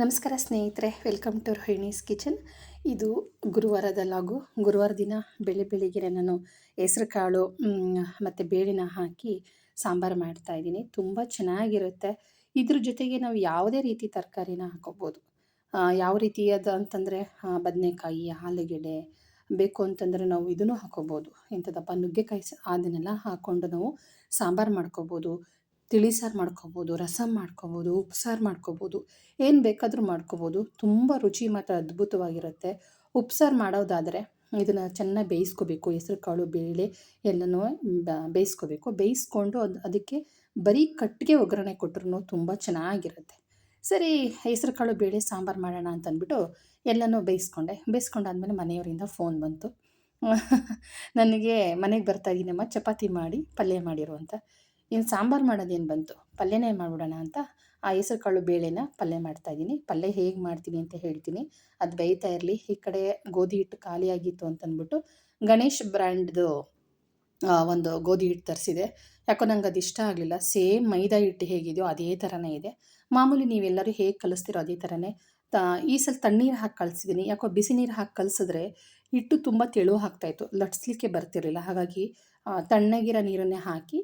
ನಮಸ್ಕಾರ ಸ್ನೇಹಿತರೆ welcome to Rohini's kitchen. ಇದು ಗುರುವಾರದ ಲಾಗು. ಗುರುವಾರ ದಿನ ಬೆಳೆ ಬೆಳಿಗ್ಗೆ ನಾನು ಹೆಸರುಕಾಳು ಮತ್ತು ಬೇಳೆನ ಹಾಕಿ ಸಾಂಬಾರು ಮಾಡ್ತಾಯಿದ್ದೀನಿ ತುಂಬ ಚೆನ್ನಾಗಿರುತ್ತೆ. ಇದ್ರ ಜೊತೆಗೆ ನಾವು ಯಾವುದೇ ರೀತಿ ತರಕಾರಿನ ಹಾಕೋಬೋದು. ಯಾವ ರೀತಿಯಾದ ಅಂತಂದರೆ ಬದನೆಕಾಯಿ, ಆಲೂಗೆಡ್ಡೆ ಬೇಕು ಅಂತಂದರೆ ನಾವು ಇದನ್ನು ಹಾಕೋಬೋದು. ಎಂಥದಪ್ಪ, ನುಗ್ಗೆಕಾಯಿ ಅದನ್ನೆಲ್ಲ ಹಾಕ್ಕೊಂಡು ನಾವು ಸಾಂಬಾರು ಮಾಡ್ಕೋಬೋದು. ತಿಳಿ ಸಾರು ಮಾಡ್ಕೋಬೋದು, ರಸಮ್ ಮಾಡ್ಕೋಬೋದು ಉಪ್ಸಾರು ಮಾಡ್ಕೋಬೋದು, ಏನು ಬೇಕಾದರೂ ಮಾಡ್ಕೋಬೋದು. ತುಂಬ ರುಚಿ ಮಾತ್ರ ಅದ್ಭುತವಾಗಿರುತ್ತೆ. ಉಪ್ಸಾರು ಮಾಡೋದಾದರೆ ಇದನ್ನು ಚೆನ್ನಾಗಿ ಬೇಯಿಸ್ಕೋಬೇಕು. ಹೆಸ್ರು, ಕಾಳು, ಬೇಳೆ ಎಲ್ಲನೂ ಬೇಯಿಸ್ಕೋಬೇಕು. ಬೇಯಿಸ್ಕೊಂಡು ಅದು, ಅದಕ್ಕೆ ಬರೀ ಕಟ್ಟಿಗೆ ಒಗ್ಗರಣೆ ಕೊಟ್ಟರು ತುಂಬ ಚೆನ್ನಾಗಿರುತ್ತೆ. ಸರಿ, ಹೆಸ್ರು, ಕಾಳು, ಬೇಳೆ, ಸಾಂಬಾರು ಮಾಡೋಣ ಅಂತ ಅಂದ್ಬಿಟ್ಟು ಎಲ್ಲನೂ ಬೇಯಿಸ್ಕೊಂಡೆ. ಬೇಯಿಸ್ಕೊಂಡಾದ್ಮೇಲೆ ಮನೆಯವರಿಂದ ಫೋನ್ ಬಂತು. ನನಗೆ ಮನೆಗೆ ಬರ್ತಾ ಇದ್ದೀನಮ್ಮ ಚಪಾತಿ ಮಾಡಿ, ಪಲ್ಯ ಮಾಡಿರುವಂಥ ಇನ್ನು ಸಾಂಬಾರು ಮಾಡೋದೇನು ಬಂತು? ಪಲ್ಯನೇ ಮಾಡಿಬಿಡೋಣ ಅಂತ ಆ ಹೆಸರು ಕಾಳು ಬೇಳೆನ ಪಲ್ಯ ಮಾಡ್ತಾಯಿದ್ದೀನಿ ಪಲ್ಯ ಹೇಗೆ ಮಾಡ್ತೀನಿ ಅಂತ ಹೇಳ್ತೀನಿ. ಅದು ಬೇಯ್ತಾ ಇರಲಿ. ಈ ಕಡೆ ಗೋಧಿ ಹಿಟ್ಟು ಖಾಲಿಯಾಗಿತ್ತು ಅಂತಂದ್ಬಿಟ್ಟು ಗಣೇಶ್ ಬ್ರ್ಯಾಂಡ್ದು ಒಂದು ಗೋಧಿ ಹಿಟ್ಟು ತರಿಸಿದೆ. ಯಾಕೋ ನಂಗೆ ಅದು ಇಷ್ಟ ಆಗಲಿಲ್ಲ. ಸೇಮ್ ಮೈದಾ ಹಿಟ್ಟು ಹೇಗಿದೆಯೋ ಅದೇ ಥರನೇ ಇದೆ. ಮಾಮೂಲಿ ನೀವೆಲ್ಲರೂ ಹೇಗೆ ಕಲಿಸ್ತೀರೋ ಅದೇ ಥರನೇ ತ, ಈ ಸಲ ತಣ್ಣೀರು ಹಾಕಿ ಕಲಿಸಿದ್ದೀನಿ ಯಾಕೋ ಬಿಸಿ ನೀರು ಹಾಕಿ ಕಲಿಸಿದ್ರೆ ಹಿಟ್ಟು ತುಂಬ ತೆಳು ಹಾಕ್ತಾಯಿತ್ತು ಲಟ್ಸ್ಲಿಕ್ಕೆ ಬರ್ತಿರಲಿಲ್ಲ. ಹಾಗಾಗಿ ತಣ್ಣಗಿರೋ ನೀರನ್ನೇ ಹಾಕಿ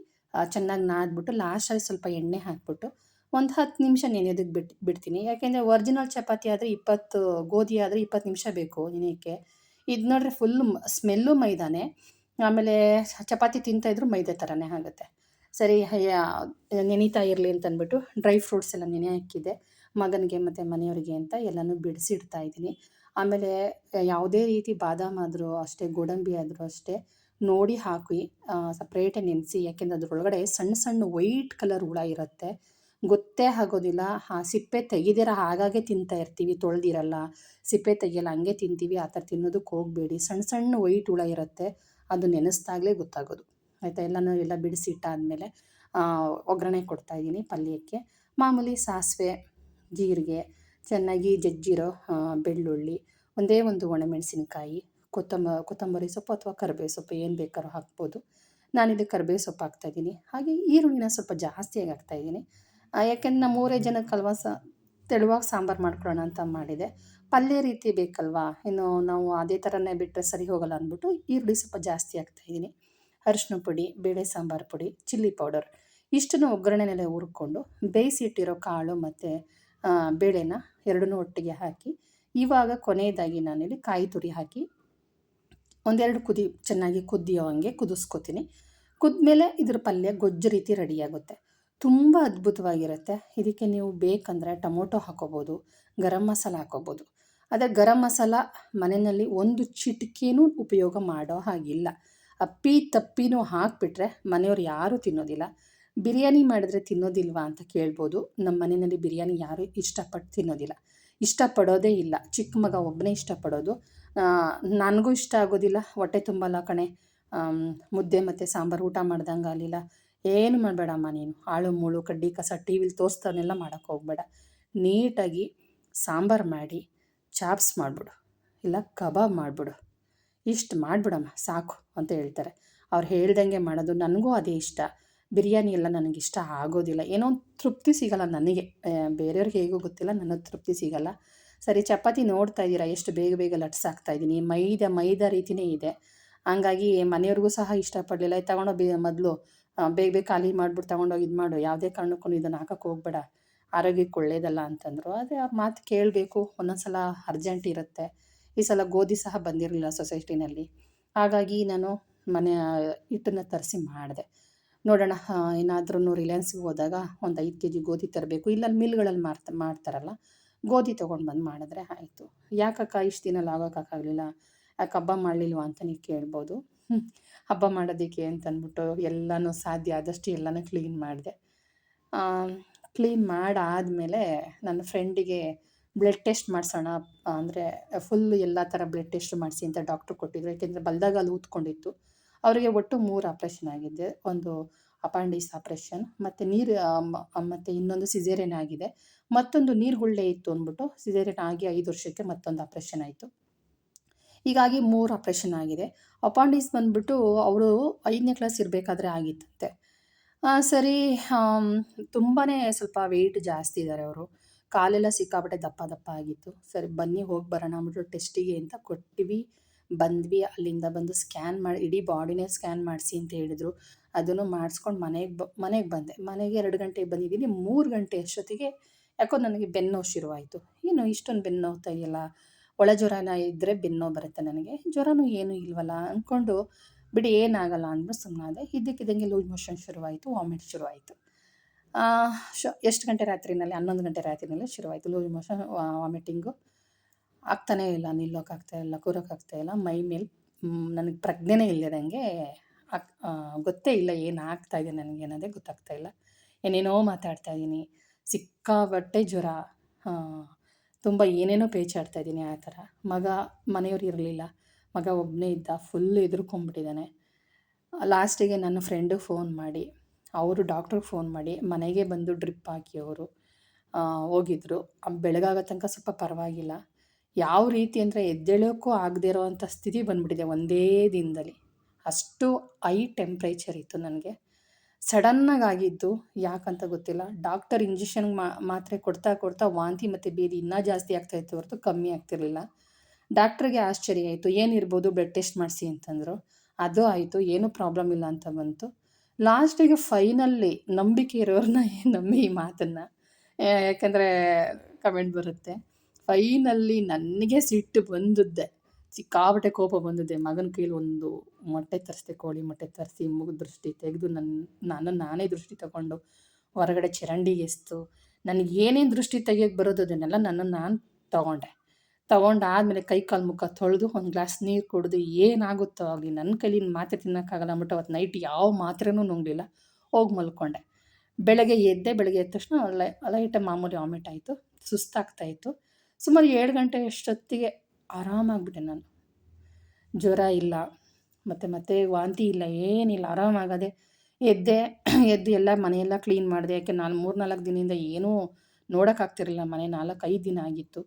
ಚೆನ್ನಾಗಿ ನಾದ್ಬಿಟ್ಟು ಲಾಸ್ಟಲ್ಲಿ ಸ್ವಲ್ಪ ಎಣ್ಣೆ ಹಾಕ್ಬಿಟ್ಟು ಒಂದು ಹತ್ತು ನಿಮಿಷ ನೆನೆಯೋದಕ್ಕೆ ಬಿಟ್ಟು ಬಿಡ್ತೀನಿ. ಯಾಕೆಂದರೆ ಒರಿಜಿನಲ್ ಚಪಾತಿ ಆದರೆ ಇಪ್ಪತ್ತು, ಗೋಧಿ ಆದರೆ ಇಪ್ಪತ್ತು ನಿಮಿಷ ಬೇಕು ನೆನೆಯೋಕ್ಕೆ. ಇದು ನೋಡ್ರೆ ಫುಲ್ ಸ್ಮೆಲ್ಲು ಮೈದಾನೆ. ಆಮೇಲೆ ಚಪಾತಿ ತಿಂತಾಯಿದ್ರು ಮೈದೆ ಥರನೇ ಆಗುತ್ತೆ. ಸರಿ ನೆನೀತಾ ಇರಲಿ ಅಂತ ಅಂದ್ಬಿಟ್ಟು ಡ್ರೈ ಫ್ರೂಟ್ಸ್ ಎಲ್ಲ ನೆನೆ ಹಾಕಿದ್ದೆ. ಮಗನಿಗೆ ಮತ್ತು ಮನೆಯವರಿಗೆ ಅಂತ ಎಲ್ಲನೂ ಬಿಡಿಸಿಡ್ತಾ ಇದ್ದೀನಿ. ಆಮೇಲೆ, ಯಾವುದೇ ರೀತಿ ಬಾದಾಮ್ ಆದರೂ ಅಷ್ಟೇ, ಗೋಡಂಬಿ ಆದರೂ ಅಷ್ಟೇ ನೋಡಿ ಹಾಕಿ ಸಪ್ರೇಟೇ ನೆನೆಸಿ, ಯಾಕೆಂದರೆ ಅದರೊಳಗಡೆ ಸಣ್ಣ ಸಣ್ಣ ವೈಟ್ ಕಲರ್ ಹುಳ ಇರುತ್ತೆ. ಗೊತ್ತೇ ಆಗೋದಿಲ್ಲ. ಆ ಸಿಪ್ಪೆ ತೆಗೆದಿರ ಹಾಗಾಗೆ ತಿಂತಾ ಇರ್ತೀವಿ, ತೊಳೆದಿರಲ್ಲ. ಸಿಪ್ಪೆ ತೆಗಿಯಲ್ಲ, ಹಂಗೆ ತಿಂತೀವಿ, ಆ ಥರ ತಿನ್ನೋದಕ್ಕೆ ಹೋಗಬೇಡಿ. ಸಣ್ಣ ಸಣ್ಣ ವೈಟ್ ಹುಳ ಇರುತ್ತೆ. ಅದು ನೆನೆಸ್ದಾಗಲೇ ಗೊತ್ತಾಗೋದು. ಆಯಿತಾ? ಎಲ್ಲನೂ ಎಲ್ಲ ಬಿಡಿಸಿಟ್ಟಾದಮೇಲೆ ಒಗ್ಗರಣೆ ಕೊಡ್ತಾಯಿದ್ದೀನಿ ಪಲ್ಯಕ್ಕೆ. ಮಾಮೂಲಿ ಸಾಸಿವೆ, ಜೀರಿಗೆ, ಚೆನ್ನಾಗಿ ಜಜ್ಜಿರೋ ಬೆಳ್ಳುಳ್ಳಿ, ಒಂದೇ ಒಂದು ಒಣಮೆಣಸಿನ್ಕಾಯಿ ಕೊತ್ತಂಬ, ಕೊತ್ತಂಬರಿ ಸೊಪ್ಪು ಅಥವಾ ಕರಿಬೇವು ಸೊಪ್ಪು ಏನು ಬೇಕಾದ್ರೂ ಹಾಕ್ಬೋದು. ನಾನಿಲ್ಲಿ ಕರಿಬೇವು ಸೊಪ್ಪು ಹಾಕ್ತಾಯಿದ್ದೀನಿ. ಹಾಗೆ ಈರುಳ್ಳಿನ ಸ್ವಲ್ಪ ಜಾಸ್ತಿಯಾಗಿ ಹಾಕ್ತಾಯಿದ್ದೀನಿ. ಯಾಕೆಂದ್ರೆ ನಮ್ಮ ಮೂರೇ ಜನಕ್ಕೆ ಅಲ್ವಾ ಸ, ತೆಳುವಾಗಿ ಸಾಂಬಾರು ಮಾಡ್ಕೊಳ್ಳೋಣ ಅಂತ ಮಾಡಿದೆ. ಪಲ್ಯ ರೀತಿ ಬೇಕಲ್ವಾ? ಇನ್ನು ನಾವು ಅದೇ ಥರನೇ ಬಿಟ್ಟರೆ ಸರಿ ಹೋಗಲ್ಲ ಅಂದ್ಬಿಟ್ಟು ಈರುಳ್ಳಿ ಸ್ವಲ್ಪ ಜಾಸ್ತಿ ಹಾಕ್ತಾಯಿದ್ದೀನಿ. ಅರಿಶಿನ ಪುಡಿ, ಬೇಳೆ ಸಾಂಬಾರು ಪುಡಿ, ಚಿಲ್ಲಿ ಪೌಡರ್ ಇಷ್ಟನ್ನು ಒಗ್ಗರಣೆನೆಲ್ಲ ಹುರ್ಕೊಂಡು ಬೇಯಿಸಿಟ್ಟಿರೋ ಕಾಳು ಮತ್ತು ಬೇಳೆನ ಎರಡನ್ನೂ ಒಟ್ಟಿಗೆ ಹಾಕಿ ಇವಾಗ ಕೊನೆಯದಾಗಿ ನಾನಿಲ್ಲಿ ಕಾಯಿ ತುರಿ ಹಾಕಿ ಒಂದೆರಡು ಕುದಿ, ಚೆನ್ನಾಗಿ ಕುದಿಯೋ ಹಂಗೆ ಕುದಿಸ್ಕೊತೀನಿ. ಕುದ್ಮೇಲೆ ಇದ್ರ ಪಲ್ಯ ಗೊಜ್ಜು ರೀತಿ ರೆಡಿಯಾಗುತ್ತೆ. ತುಂಬ ಅದ್ಭುತವಾಗಿರುತ್ತೆ. ಇದಕ್ಕೆ ನೀವು ಬೇಕಂದರೆ ಟೊಮೊಟೊ ಹಾಕೋಬೋದು, ಗರಂ ಮಸಾಲ ಹಾಕೋಬೋದು. ಆದರೆ ಗರಂ ಮಸಾಲ ಮನೆಯಲ್ಲಿ ಒಂದು ಚಿಟಿಕೆನೂ ಉಪಯೋಗ ಮಾಡೋ ಹಾಗಿಲ್ಲ. ಅಪ್ಪಿ ತಪ್ಪಿನೂ ಹಾಕಿಬಿಟ್ರೆ ಮನೆಯವ್ರು ಯಾರೂ ತಿನ್ನೋದಿಲ್ಲ. ಬಿರಿಯಾನಿ ಮಾಡಿದ್ರೆ ತಿನ್ನೋದಿಲ್ವಾ ಅಂತ ಕೇಳ್ಬೋದು. ನಮ್ಮ ಮನೆಯಲ್ಲಿ ಬಿರಿಯಾನಿ ಯಾರೂ ಇಷ್ಟಪಟ್ಟು ತಿನ್ನೋದಿಲ್ಲ. ಇಷ್ಟಪಡೋದೇ ಇಲ್ಲ. ಚಿಕ್ಕ ಮಗ ಒಬ್ಬನೇ ಇಷ್ಟಪಡೋದು. ನನಗೂ ಇಷ್ಟ ಆಗೋದಿಲ್ಲ. ಹೊಟ್ಟೆ ತುಂಬಲ್ಲ ಕಣೆ. ಮುದ್ದೆ ಮತ್ತು ಸಾಂಬಾರು ಊಟ ಮಾಡ್ದಂಗೆ ಆಗಲಿಲ್ಲ. ಏನು ಮಾಡಬೇಡಮ್ಮ ನೀನು. ಆಳು ಮೂಳು, ಕಡ್ಡಿ, ಕಸ, ಟಿ ವಿಲಿ ತೋರಿಸ್ತಾನೆಲ್ಲ ಮಾಡೋಕ್ಕೆ ಹೋಗಬೇಡ. ನೀಟಾಗಿ ಸಾಂಬಾರು ಮಾಡಿ, ಚಾಪ್ಸ್ ಮಾಡಿಬಿಡು. ಇಲ್ಲ, ಕಬಾಬ್ ಮಾಡಿಬಿಡು. ಇಷ್ಟು ಮಾಡಿಬಿಡಮ್ಮ, ಸಾಕು ಅಂತ ಹೇಳ್ತಾರೆ. ಅವ್ರು ಹೇಳ್ದಂಗೆ ಮಾಡೋದು ನನಗೂ ಅದೇ ಇಷ್ಟ. ಬಿರಿಯಾನಿ ಎಲ್ಲ ನನಗೆ ಇಷ್ಟ ಆಗೋದಿಲ್ಲ. ಏನೋ ತೃಪ್ತಿ ಸಿಗಲ್ಲ ನನಗೆ. ಬೇರೆಯವ್ರಿಗೆ ಹೇಗೂ ಗೊತ್ತಿಲ್ಲ ನನಗೆ ತೃಪ್ತಿ ಸಿಗಲ್ಲ. ಸರಿ, ಚಪಾತಿ ನೋಡ್ತಾ ಇದ್ದೀರಾ? ಎಷ್ಟು ಬೇಗ ಬೇಗ ಲಟ್ಸಾಕ್ತಾ ಇದ್ದೀನಿ. ಮೈದಾ ಮೈದಾ ರೀತಿಯೇ ಇದೆ. ಹಂಗಾಗಿ ಮನೆಯವ್ರಿಗೂ ಸಹ ಇಷ್ಟಪಡಲಿಲ್ಲ. ತಗೊಂಡೋಗಿ ಬೇ ಮೊದಲು ಬೇಗ ಬೇಗ ಖಾಲಿ ಮಾಡಿಬಿಟ್ಟು ತೊಗೊಂಡೋಗಿ ಇದು ಮಾಡು. ಯಾವುದೇ ಕಾರಣಕ್ಕೂ ಇದನ್ನು ಹಾಕೋಕ್ಕೆ ಹೋಗ್ಬೇಡ. ಆರೋಗ್ಯಕ್ಕೆ ಒಳ್ಳೇದಲ್ಲ ಅಂತಂದರು. ಆದರೆ ಅವ್ರ ಮಾತು ಕೇಳಬೇಕು. ಒಂದೊಂದು ಸಲ ಅರ್ಜೆಂಟ್ ಇರುತ್ತೆ. ಈ ಸಲ ಗೋಧಿ ಸಹ ಬಂದಿರಲಿಲ್ಲ ಸೊಸೈಟಿನಲ್ಲಿ. ಹಾಗಾಗಿ ನಾನು ಮನೆ ಹಿಟ್ಟನ್ನು ತರಿಸಿ ಮಾಡಿದೆ. ನೋಡೋಣ ಏನಾದ್ರೂ ರಿಲಯನ್ಸ್ಗೆ ಹೋದಾಗ ಒಂದು ಐದು ಕೆ ಜಿ ಗೋಧಿ ತರಬೇಕು. ಇಲ್ಲ ಮಿಲ್ಗಳಲ್ಲಿ ಮಾರ್ತ ಮಾಡ್ತಾರಲ್ಲ. ಗೋಧಿ ತೊಗೊಂಡು ಬಂದು ಮಾಡಿದ್ರೆ ಆಯಿತು. ಯಾಕಕ್ಕ ಇಷ್ಟು ದಿನ ಆಗೋಕ್ಕಾಗಲಿಲ್ಲ ಯಾಕೆ ಹಬ್ಬ ಮಾಡಲಿಲ್ವ ಅಂತ ನೀವು ಕೇಳ್ಬೋದು. ಹಬ್ಬ ಮಾಡೋದಕ್ಕೆ ಅಂತಂದ್ಬಿಟ್ಟು ಎಲ್ಲನೂ ಸಾಧ್ಯ ಆದಷ್ಟು ಎಲ್ಲನೂ ಕ್ಲೀನ್ ಮಾಡಿದೆ. ಕ್ಲೀನ್ ಮಾಡಾದಮೇಲೆ ನನ್ನ ಫ್ರೆಂಡಿಗೆ ಬ್ಲಡ್ ಟೆಸ್ಟ್ ಮಾಡಿಸೋಣ ಅಂದರೆ ಫುಲ್ ಎಲ್ಲ ಥರ ಬ್ಲಡ್ ಟೆಸ್ಟ್ ಮಾಡಿಸಿ ಅಂತ ಡಾಕ್ಟ್ರು ಕೊಟ್ಟಿದ್ರು. ಯಾಕೆಂದರೆ ಬಲ್ದಾಗ ಅಲ್ಲಿ ಊದ್ಕೊಂಡಿತ್ತು ಅವರಿಗೆ ಒಟ್ಟು ಮೂರು ಆಪ್ರೇಷನ್ ಆಗಿದೆ ಒಂದು ಅಪಾಂಡಿಸ್ ಆಪ್ರೇಷನ್ ಮತ್ತು ನೀರು ಮತ್ತು ಇನ್ನೊಂದು ಸಿಜೇರಿಯನ್ ಆಗಿದೆ. ಮತ್ತೊಂದು ನೀರುಗುಳ್ಳೆ ಇತ್ತು ಅಂದ್ಬಿಟ್ಟು ಸಿಸೇರಿಯನ್ ಆಗಿ ಐದು ವರ್ಷಕ್ಕೆ ಮತ್ತೊಂದು ಆಪ್ರೇಷನ್ ಆಯಿತು. ಹೀಗಾಗಿ ಮೂರು ಆಪ್ರೇಷನ್ ಆಗಿದೆ. ಅಪಾಂಡಿಸ್ ಬಂದ್ಬಿಟ್ಟು ಅವರು ಐದನೇ ಕ್ಲಾಸ್ ಇರಬೇಕಾದ್ರೆ ಆಗಿತ್ತಂತೆ. ಸರಿ ತುಂಬಾ ಸ್ವಲ್ಪ ವೆಯ್ಟ್ ಜಾಸ್ತಿ ಇದ್ದಾರೆ ಅವರು. ಕಾಲೆಲ್ಲ ಸಿಕ್ಕಾಪಟ್ಟೆ ದಪ್ಪ ದಪ್ಪ ಆಗಿತ್ತು. ಸರಿ, ಬನ್ನಿ, ಹೋಗಿ ಬರೋಣ ಅಂದ್ಬಿಟ್ಟು ಟೆಸ್ಟಿಗೆ ಅಂತ ಕೊಟ್ಟಿವಿ. ಬಂದ್ವಿ, ಅಲ್ಲಿಂದ ಬಂದು ಸ್ಕ್ಯಾನ್ ಮಾಡಿ, ಇಡೀ ಬಾಡಿನೇ ಸ್ಕ್ಯಾನ್ ಮಾಡಿಸಿ ಅಂತ ಹೇಳಿದರು. ಅದನ್ನು ಮಾಡಿಸ್ಕೊಂಡು ಮನೆಗೆ ಬ, ಮನೆಗೆ ಬಂದೆ. ಮನೆಗೆ ಎರಡು ಗಂಟೆಗೆ ಬಂದಿದ್ದೀನಿ. ಮೂರು ಗಂಟೆ ಅಷ್ಟೊತ್ತಿಗೆ ಯಾಕೋ ನನಗೆ ಬೆನ್ನೋವು ಶುರುವಾಯಿತು. ಏನು ಇಷ್ಟೊಂದು ಬೆನ್ನೋವು ತೈಯಲ್ಲ ಒಳ ಜ್ವರನ ಇದ್ದರೆ ಬೆನ್ನೋ ಬರುತ್ತೆ ನನಗೆ. ಜ್ವರನೂ ಏನೂ ಇಲ್ವಲ್ಲ? ಅಂದ್ಕೊಂಡು ಬಿಡಿ, ಏನಾಗಲ್ಲ ಅಂದ್ಬಿಟ್ಟು ಸುಮ್ಮನಾದೆ ಇದ್ದಕ್ಕಿದ್ದಂಗೆ ಲೂಸ್ ಮೋಷನ್ ಶುರುವಾಯಿತು, ವಾಮಿಟ್ ಶುರುವಾಯಿತು. ಶು, ಎಷ್ಟು ಗಂಟೆ ರಾತ್ರಿನಲ್ಲಿ, ಹನ್ನೊಂದು ಗಂಟೆ ರಾತ್ರಿನಲ್ಲಿ ಶುರುವಾಯಿತು ಲೂಸ್ ಮೋಷನ್ ವಾಮಿಟಿಂಗು. ಆಗ್ತಾನೇ ಇಲ್ಲ ನಿಲ್ಲೋಕ್ಕಾಗ್ತಾ ಇಲ್ಲ ಕೂರೋಕ್ಕಾಗ್ತಾ ಇಲ್ಲ. ಮೈ ಮೇಲೆ ನನಗೆ ಪ್ರಜ್ಞೆನೇ ಇಲ್ಲದಂಗೆ ಗೊತ್ತೇ ಇಲ್ಲ ಏನು ಆಗ್ತಾಯಿದೆ ನನಗೆ ಅನ್ನೋದೇ ಗೊತ್ತಾಗ್ತಾ ಇಲ್ಲ. ಏನೇನೋ ಮಾತಾಡ್ತಾ ಇದ್ದೀನಿ ಸಿಕ್ಕಾಬಟ್ಟೆ ಜ್ವರ. ತುಂಬ ಏನೇನೋ ಪೇಚಾಡ್ತಾ ಇದ್ದೀನಿ ಆ ಥರ. ಮಗ, ಮನೆಯವ್ರು ಇರಲಿಲ್ಲ. ಮಗ ಒಬ್ಬನೇ ಇದ್ದ ಫುಲ್ ಹೆದ್ರುಕೊಂಬಿಟ್ಟಿದ್ದಾನೆ ಲಾಸ್ಟಿಗೆ ನನ್ನ ಫ್ರೆಂಡಿಗೆ ಫೋನ್ ಮಾಡಿ, ಅವರು ಡಾಕ್ಟ್ರಿಗೆ ಫೋನ್ ಮಾಡಿ, ಮನೆಗೆ ಬಂದು ಡ್ರಿಪ್ ಹಾಕಿ ಅವರು ಹೋಗಿದ್ರು. ಬೆಳಗಾಗೋ ತನಕ ಸ್ವಲ್ಪ ಪರವಾಗಿಲ್ಲ. ಯಾವ ರೀತಿ ಅಂದರೆ ಎದ್ದೇಳೋಕ್ಕೂ ಆಗದೇ ಇರೋವಂಥ ಸ್ಥಿತಿ ಬಂದ್ಬಿಟ್ಟಿದೆ ಒಂದೇ ದಿನದಲ್ಲಿ. ಅಷ್ಟು ಐ ಟೆಂಪ್ರೇಚರ್ ಇತ್ತು ನನಗೆ. ಸಡನ್ನಾಗಿ ಆಗಿದ್ದು ಯಾಕಂತ ಗೊತ್ತಿಲ್ಲ. ಡಾಕ್ಟರ್ ಇಂಜೆಕ್ಷನ್ ಮಾತ್ರೆ ಕೊಡ್ತಾ ಕೊಡ್ತಾ ವಾಂತಿ ಮತ್ತು ಬೇದಿ ಇನ್ನೂ ಜಾಸ್ತಿ ಆಗ್ತಾಯಿತ್ತು ಹೊರತು ಕಮ್ಮಿ ಆಗ್ತಿರಲಿಲ್ಲ. ಡಾಕ್ಟ್ರಿಗೆ ಆಶ್ಚರ್ಯ ಆಯಿತು, ಏನಿರ್ಬೋದು ಬ್ಲಡ್ ಟೆಸ್ಟ್ ಮಾಡಿಸಿ ಅಂತಂದರು. ಅದು ಆಯಿತು, ಏನೂ ಪ್ರಾಬ್ಲಮ್ ಇಲ್ಲ ಅಂತ ಬಂತು. ಲಾಸ್ಟಿಗೆ ಫೈನಲ್ಲಿ ನಂಬಿಕೆ ಇರೋರನ್ನ ನಂಬಿ ಈ ಮಾತನ್ನು. ಯಾಕಂದರೆ ಕಮೆಂಟ್ ಬರುತ್ತೆ. ಫೈನಲ್ಲಿ ನನಗೆ ಸಿಟ್ಟು ಬಂದದ್ದೆ. ಸಿಕ್ಕಾಪಟ್ಟೆ ಕೋಪ ಬಂದಿದ್ದೆ, ಮಗನ ಕೈಲಿ ಒಂದು ಮೊಟ್ಟೆ ತರಿಸ್ದೆ, ಕೋಳಿ ಮೊಟ್ಟೆ ತರಿಸಿ ಮುಗು ದೃಷ್ಟಿ ತೆಗೆದು ನನ್ನ ನಾನು ನಾನೇ ದೃಷ್ಟಿ ತಗೊಂಡು ಹೊರಗಡೆ ಚರಂಡಿ ಎಸ್ತು. ನನಗೆ ಏನೇನು ದೃಷ್ಟಿ ತೆಗಿಯೋಕೆ ಬರೋದು ಅದನ್ನೆಲ್ಲ ನನ್ನನ್ನು ನಾನು ತಗೊಂಡೆ. ತೊಗೊಂಡಾದ್ಮೇಲೆ ಕೈ ಕಾಲು ಮುಖ ತೊಳೆದು ಒಂದು ಗ್ಲಾಸ್ ನೀರು ಕುಡಿದು ಏನಾಗುತ್ತೋ ಆಗಲಿ ನನ್ನ ಕೈಲಿ ಮಾತ್ರೆ ತಿನ್ನೋಕ್ಕಾಗಲ್ಲ ಅಂದ್ಬಿಟ್ಟು ಅವತ್ತು ನೈಟ್ ಯಾವ ಮಾತ್ರೆನೂ ನುಂಗಲಿಲ್ಲ. ಹೋಗಿ ಮಲ್ಕೊಂಡೆ. ಬೆಳಗ್ಗೆ ಎದ್ದೆ, ಬೆಳಗ್ಗೆ ಎದ್ದ ತಕ್ಷಣ ಲೈ, ಲೈಟ ಮಾಮೂಲಿ ವಾಮಿಟ್ ಆಯಿತು ಸುಸ್ತಾಗ್ತಾಯಿತ್ತು ಸುಮಾರು ಏಳು ಗಂಟೆ ಅಷ್ಟೊತ್ತಿಗೆ ಆರಾಮಾಗ್ಬಿಟ್ಟೆ ನಾನು. ಜ್ವರ ಇಲ್ಲ. ಮತ್ತು ಮತ್ತೆ ವಾಂತಿ ಇಲ್ಲ, ಏನಿಲ್ಲ, ಆರಾಮಾಗದೆ ಎದ್ದೆ, ಎದ್ದು ಎಲ್ಲ ಮನೆಯೆಲ್ಲ ಕ್ಲೀನ್ ಮಾಡಿದೆ. ಯಾಕೆ ನಾನು ಮೂರು ನಾಲ್ಕು ದಿನದಿಂದ ಏನೂ ನೋಡೋಕ್ಕಾಗ್ತಿರಲಿಲ್ಲ ಮನೆ. ನಾಲ್ಕು ಐದು ದಿನ ಆಗಿತ್ತು.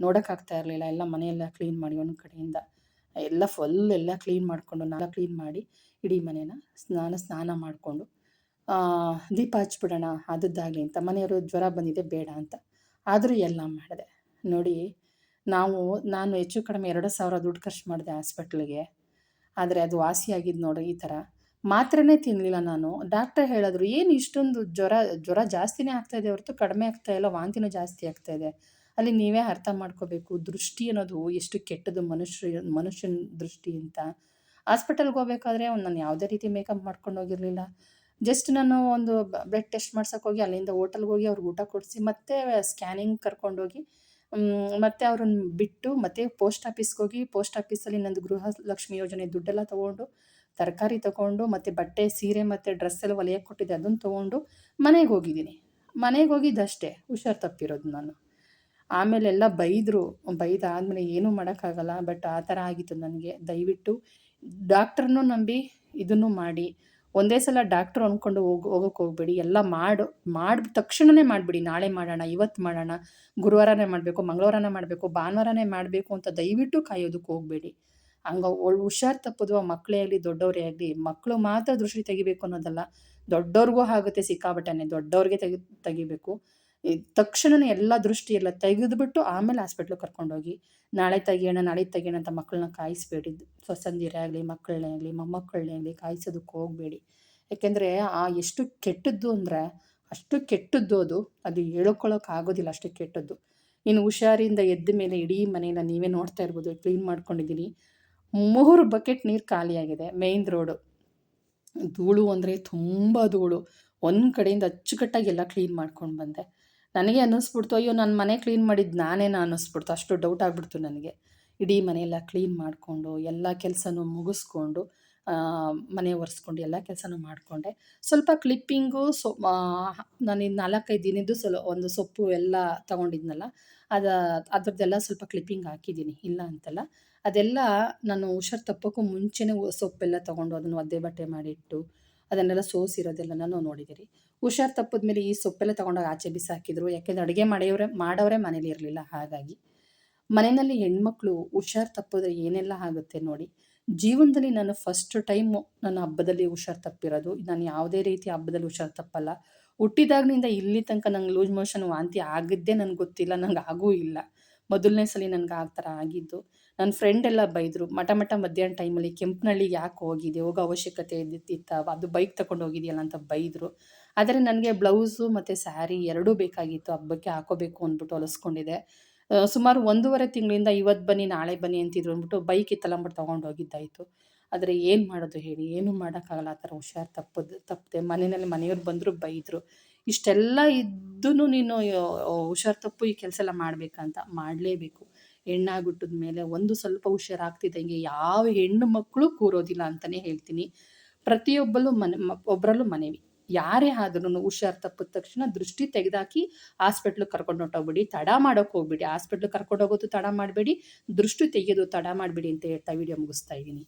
ನೋಡೋಕ್ಕಾಗ್ತಾ ಇರಲಿಲ್ಲ. ಎಲ್ಲ ಮನೆಯೆಲ್ಲ ಕ್ಲೀನ್ ಮಾಡಿ ಒಂದು ಕಡೆಯಿಂದ ಎಲ್ಲ ಫುಲ್ ಎಲ್ಲ ಕ್ಲೀನ್ ಮಾಡಿಕೊಂಡು ನಾಲ್ಕು ಕ್ಲೀನ್ ಮಾಡಿ ಇಡೀ ಮನೇನ ಸ್ನಾನ ಸ್ನಾನ ಮಾಡಿಕೊಂಡು ದೀಪ ಹಚ್ಬಿಡೋಣ ಅದದ್ದಾಗಲಿ ಅಂತ. ಮನೆಯವರು ಜ್ವರ ಬಂದಿದೆ, ಬೇಡ ಅಂತ. ಆದರೂ ಎಲ್ಲ ಮಾಡಿದೆ. ನೋಡಿ, ನಾವು, ನಾನು ಹೆಚ್ಚು ಕಡಿಮೆ ಎರಡು ಸಾವಿರ ದುಡ್ಡು ಖರ್ಚು ಮಾಡಿದೆ ಹಾಸ್ಪಿಟ್ಲಿಗೆ. ಆದರೆ ಅದು ವಾಸಿಯಾಗಿದ್ದು ನೋಡಿ ಈ ಥರ. ಮಾತ್ರನೇ ತಿನ್ನಲಿಲ್ಲ ನಾನು. ಡಾಕ್ಟರ್ ಹೇಳಿದ್ರು, ಏನು ಇಷ್ಟೊಂದು ಜ್ವರ ಜ್ವರ ಜಾಸ್ತಿನೇ ಆಗ್ತಾಯಿದೆ ಹೊರತು ಕಡಿಮೆ ಆಗ್ತಾ ಇಲ್ಲ, ವಾಂತಿನೂ ಜಾಸ್ತಿ ಆಗ್ತಾಯಿದೆ ಅಲ್ಲಿ ನೀವೇ ಅರ್ಥ ಮಾಡ್ಕೋಬೇಕು. ದೃಷ್ಟಿ ಅನ್ನೋದು ಎಷ್ಟು ಕೆಟ್ಟದ್ದು ಮನುಷ್ಯ, ಮನುಷ್ಯನ ದೃಷ್ಟಿ ಅಂತ. ಹಾಸ್ಪಿಟಲ್ಗೆ ಹೋಗ್ಬೇಕಾದ್ರೆ ಅವ್ನು ನಾನು ಯಾವುದೇ ರೀತಿ ಮೇಕಪ್ ಮಾಡ್ಕೊಂಡು ಹೋಗಿರಲಿಲ್ಲ. ಜಸ್ಟ್ ನಾನು ಒಂದು ಬ್ಲಡ್ ಟೆಸ್ಟ್ ಮಾಡ್ಸೋಕ್ಕೋಗಿ ಅಲ್ಲಿಂದ ಹೋಟೆಲ್ಗೆ ಹೋಗಿ ಅವ್ರಿಗೆ ಊಟ ಕೊಡಿಸಿ ಮತ್ತೆ ಸ್ಕ್ಯಾನಿಂಗ್ ಕರ್ಕೊಂಡೋಗಿ ಮತ್ತು ಅವ್ರನ್ನ ಬಿಟ್ಟು ಮತ್ತೆ ಪೋಸ್ಟ್ ಆಫೀಸ್ಗೆ ಹೋಗಿ ಪೋಸ್ಟ್ ಆಫೀಸಲ್ಲಿ ನಂದು ಗೃಹ ಲಕ್ಷ್ಮಿ ಯೋಜನೆ ದುಡ್ಡೆಲ್ಲ ತೊಗೊಂಡು, ತರಕಾರಿ ತಗೊಂಡು, ಮತ್ತು ಬಟ್ಟೆ, ಸೀರೆ ಮತ್ತು ಡ್ರೆಸ್ ಎಲ್ಲ ಹೊಲಿಯಕ್ಕೆ ಕೊಟ್ಟಿದ್ದೆ, ಅದನ್ನು ತೊಗೊಂಡು ಮನೆಗೆ ಹೋಗಿದ್ದೀನಿ. ಮನೆಗೆ ಹೋಗಿದ್ದಷ್ಟೇ, ಹುಷಾರು ತಪ್ಪಿರೋದು ನಾನು. ಆಮೇಲೆಲ್ಲ ಬೈದರು, ಬೈದಾದ್ಮೇಲೆ ಏನೂ ಮಾಡೋಕ್ಕಾಗಲ್ಲ ಬಟ್ ಆ ಥರ ಆಗಿತ್ತು ನನಗೆ. ದಯವಿಟ್ಟು ಡಾಕ್ಟ್ರನ್ನೂ ನಂಬಿ ಇದನ್ನು ಮಾಡಿ. ಒಂದೇ ಸಲ ಡಾಕ್ಟ್ರು ಅಂದ್ಕೊಂಡು ಹೋಗಿ, ಹೋಗೋಕೆ ಹೋಗಬೇಡಿ. ಎಲ್ಲ ಮಾಡು ಮಾಡಿ ತಕ್ಷಣವೇ ಮಾಡಿಬಿಡಿ. ನಾಳೆ ಮಾಡೋಣ, ಇವತ್ತು ಮಾಡೋಣ, ಗುರುವಾರನೇ ಮಾಡಬೇಕು, ಮಂಗಳವಾರನೇ ಮಾಡಬೇಕು, ಭಾನುವಾರನೇ ಮಾಡಬೇಕು ಅಂತ ದಯವಿಟ್ಟು ಕಾಯೋದಕ್ಕೆ ಹೋಗಬೇಡಿ. ಹಂಗೆ ಒಳ್ಳೆ ಹುಷಾರು ತಪ್ಪಿದ್ವ ಮಕ್ಕಳೇ ಆಗಲಿ, ದೊಡ್ಡವರೇ ಆಗಲಿ ಮಕ್ಕಳು ಮಾತ್ರ ದೃಷ್ಟಿ ತೆಗಿಬೇಕು ಅನ್ನೋದಲ್ಲ. ದೊಡ್ಡವ್ರಿಗೂ ಆಗುತ್ತೆ ಸಿಕ್ಕಾಬಟ್ಟನೆ ದೊಡ್ಡವ್ರಿಗೆ ತೆಗಿ, ತೆಗಿಬೇಕು. ತಕ್ಷಣವೇ ಎಲ್ಲ ದೃಷ್ಟಿ ಎಲ್ಲ ತೆಗೆದುಬಿಟ್ಟು ಆಮೇಲೆ ಹಾಸ್ಪಿಟ್ಲಿಗೆ ಕರ್ಕೊಂಡೋಗಿ, ನಾಳೆ ತೆಗಿಯೋಣ ನಾಳೆ ತೆಗಿಯೋಣ ಅಂತ ಮಕ್ಕಳನ್ನ ಕಾಯಿಸ್ಬೇಡಿ ಸೊಸಂದಿರೇ ಆಗಲಿ, ಮಕ್ಕಳನ್ನೇ ಆಗಲಿ, ಮೊಮ್ಮಕ್ಕಳನ್ನೇ ಆಗಲಿ ಕಾಯಿಸೋದಕ್ಕೆ ಹೋಗಬೇಡಿ. ಯಾಕೆಂದರೆ ಆ ಎಷ್ಟು ಕೆಟ್ಟದ್ದು ಅಂದರೆ, ಅಷ್ಟು ಕೆಟ್ಟದ್ದು ಅದು. ಅದು ಹೇಳ್ಕೊಳ್ಳೋಕೆ ಆಗೋದಿಲ್ಲ ಅಷ್ಟು ಕೆಟ್ಟದ್ದು. ಇನ್ನು ಹುಷಾರಿಂದ ಎದ್ದ ಮೇಲೆ ಇಡೀ ಮನೇನ ನೀವೇ ನೋಡ್ತಾ ಇರ್ಬೋದು ಕ್ಲೀನ್ ಮಾಡ್ಕೊಂಡಿದ್ದೀನಿ. ಮೂರು ಬಕೆಟ್ ನೀರು ಖಾಲಿಯಾಗಿದೆ ಮೇಯ್ನ್ ರೋಡು ಧೂಳು ಅಂದರೆ ತುಂಬ ಧೂಳು. ಒಂದು ಕಡೆಯಿಂದ ಅಚ್ಚುಕಟ್ಟಾಗಿ ಎಲ್ಲ ಕ್ಲೀನ್ ಮಾಡ್ಕೊಂಡು ಬಂದೆ. ನನಗೆ ಅನ್ನಿಸ್ಬಿಡ್ತು, ಅಯ್ಯೋ ನನ್ನ ಮನೆ ಕ್ಲೀನ್ ಮಾಡಿದ್ದು ನಾನೇನ? ಅನ್ನಿಸ್ಬಿಡ್ತು. ಅಷ್ಟು ಡೌಟ್ ಆಗ್ಬಿಡ್ತು ನನಗೆ. ಇಡೀ ಮನೆಯೆಲ್ಲ ಕ್ಲೀನ್ ಮಾಡಿಕೊಂಡು, ಎಲ್ಲ ಕೆಲಸನೂ ಮುಗಿಸ್ಕೊಂಡು ಮನೆ ಒರೆಸ್ಕೊಂಡು ಎಲ್ಲ ಕೆಲಸನೂ ಮಾಡಿಕೊಂಡೆ. ಸ್ವಲ್ಪ ಕ್ಲಿಪ್ಪಿಂಗು ಸೊ ನಾನು ನಾಲ್ಕೈದು ದಿನದ್ದು ಸ್ವಲ್ಪ ಒಂದು ಸೊಪ್ಪು ಎಲ್ಲ ತೊಗೊಂಡಿದ್ನಲ್ಲ, ಅದು, ಅದ್ರದ್ದೆಲ್ಲ ಸ್ವಲ್ಪ ಕ್ಲಿಪ್ಪಿಂಗ್ ಹಾಕಿದ್ದೀನಿ. ಇಲ್ಲ ಅಂತಲ್ಲ, ಅದೆಲ್ಲ ನಾನು ಹುಷಾರು ತಪ್ಪೋಕ್ಕೂ ಮುಂಚೆನೇ ಸೊಪ್ಪೆಲ್ಲ ತೊಗೊಂಡು ಅದನ್ನು ಒದ್ದೆ ಬಟ್ಟೆ ಮಾಡಿಟ್ಟು, ಅದನ್ನೆಲ್ಲ ಸೋಸಿರೋದೆಲ್ಲ ನಾನು ನೋಡಿದ್ದೀರಿ ಹುಷಾರು ತಪ್ಪಿದ ಮೇಲೆ ಈ ಸೊಪ್ಪೆಲ್ಲ ತಗೊಂಡೋಗಿ ಆಚೆ ಬಿಸಾಕಿದ್ರು ಯಾಕೆಂದರೆ ಅಡುಗೆ ಮಾಡಿಯವರೇ ಮಾಡೋರೇ ಮನೇಲಿ ಇರಲಿಲ್ಲ. ಹಾಗಾಗಿ ಮನೆಯಲ್ಲಿ ಹೆಣ್ಮಕ್ಳು ಹುಷಾರು ತಪ್ಪಿದ್ರೆ ಏನೆಲ್ಲ ಆಗುತ್ತೆ ನೋಡಿ. ಜೀವನದಲ್ಲಿ ನಾನು ಫಸ್ಟ್ ಟೈಮು ನನ್ನ ಹಬ್ಬದಲ್ಲಿ ಹುಷಾರು ತಪ್ಪಿರೋದು. ನಾನು ಯಾವುದೇ ರೀತಿ ಹಬ್ಬದಲ್ಲಿ ಹುಷಾರು ತಪ್ಪಲ್ಲ. ಹುಟ್ಟಿದಾಗಲಿಂದ ಇಲ್ಲಿ ತನಕ ನಂಗೆ ಲೂಸ್ ಮೋಷನ್ ವಾಂತಿ ಆಗಿದ್ದೇ ನನಗೆ ಗೊತ್ತಿಲ್ಲ. ನಂಗೆ ಆಗೂ ಇಲ್ಲ. ಮೊದಲನೇ ಸಲ ನನಗೆ ಆ ಥರ ಆಗಿದ್ದು. ನನ್ನ ಫ್ರೆಂಡ್ ಎಲ್ಲ ಬೈದರು, ಮಠ ಮಠ ಮಧ್ಯಾಹ್ನ ಟೈಮಲ್ಲಿ ಕೆಂಪನಹಳ್ಳಿಗೆ ಯಾಕೆ ಹೋಗಿದೆ ಹೋಗೋ ಅವಶ್ಯಕತೆ ಇದ್ದಿತ್ತ. ಅದು ಬೈಕ್ ತಗೊಂಡು ಹೋಗಿದೆಯಲ್ಲ ಅಂತ ಬೈದರು. ಆದರೆ ನನಗೆ ಬ್ಲೌಸು ಮತ್ತು ಸ್ಯಾರಿ ಎರಡೂ ಬೇಕಾಗಿತ್ತು, ಹಬ್ಬಕ್ಕೆ ಹಾಕೋಬೇಕು ಅಂದ್ಬಿಟ್ಟು ಹೊಲಿಸ್ಕೊಂಡಿದ್ದೆ. ಸುಮಾರು ಒಂದೂವರೆ ತಿಂಗಳಿಂದ ಇವತ್ತು ಬನ್ನಿ, ನಾಳೆ ಬನ್ನಿ ಅಂತಿದ್ರು ಅಂದ್ಬಿಟ್ಟು ಬೈಕ್ ಇತ್ತಲ್ಲ ಅಂದ್ಬಿಟ್ಟು ತೊಗೊಂಡು ಹೋಗಿದ್ದಾಯಿತು ಆದರೆ ಏನು ಮಾಡೋದು ಹೇಳಿ, ಏನೂ ಮಾಡೋಕ್ಕಾಗಲ್ಲ, ಆ ಥರ ಹುಷಾರು ತಪ್ಪದು, ತಪ್ಪದೆ ಮನೆಯಲ್ಲಿ ಮನೆಯವ್ರು ಬಂದರು ಬೈದರು. ಇಷ್ಟೆಲ್ಲ ಇದ್ದೂ ನೀನು ಹುಷಾರು ತಪ್ಪು ಈ ಕೆಲಸ ಎಲ್ಲ ಮಾಡಬೇಕಂತ ಮಾಡಲೇಬೇಕು. ಹೆಣ್ಣಾಗುಟ್ಟದ ಮೇಲೆ ಒಂದು ಸ್ವಲ್ಪ ಹುಷಾರಾಗ್ತಿದ್ದಂಗೆ ಯಾವ ಹೆಣ್ಣು ಮಕ್ಕಳು ಕೂರೋದಿಲ್ಲ ಅಂತಲೇ ಹೇಳ್ತೀನಿ. ಪ್ರತಿಯೊಬ್ಬರು ಮನೆ ಒಬ್ಬರಲ್ಲೂ ಮನೆವಿ. ಯಾರೇ ಆದ್ರೂ ಹುಷಾರು ತಪ್ಪಿದ ತಕ್ಷಣ ದೃಷ್ಟಿ ತೆಗೆದಾಕಿ ಹಾಸ್ಪಿಟ್ಲಿಗೆ ಕರ್ಕೊಂಡು ಹೊಟ್ಟೋಗ್ಬಿಡಿ ತಡ ಮಾಡೋಕೆ ಹೋಗ್ಬಿಡಿ. ಹಾಸ್ಪಿಟ್ಲಿಗೆ ಕರ್ಕೊಂಡು ಹೋಗೋದು ತಡ ಮಾಡಬೇಡಿ. ದೃಷ್ಟಿ ತೆಗೆಯೋದು ತಡ ಮಾಡಬೇಡಿ ಅಂತ ಹೇಳ್ತಾ ವಿಡಿಯೋ ಮುಗಿಸ್ತಾ ಇದ್ದೀನಿ.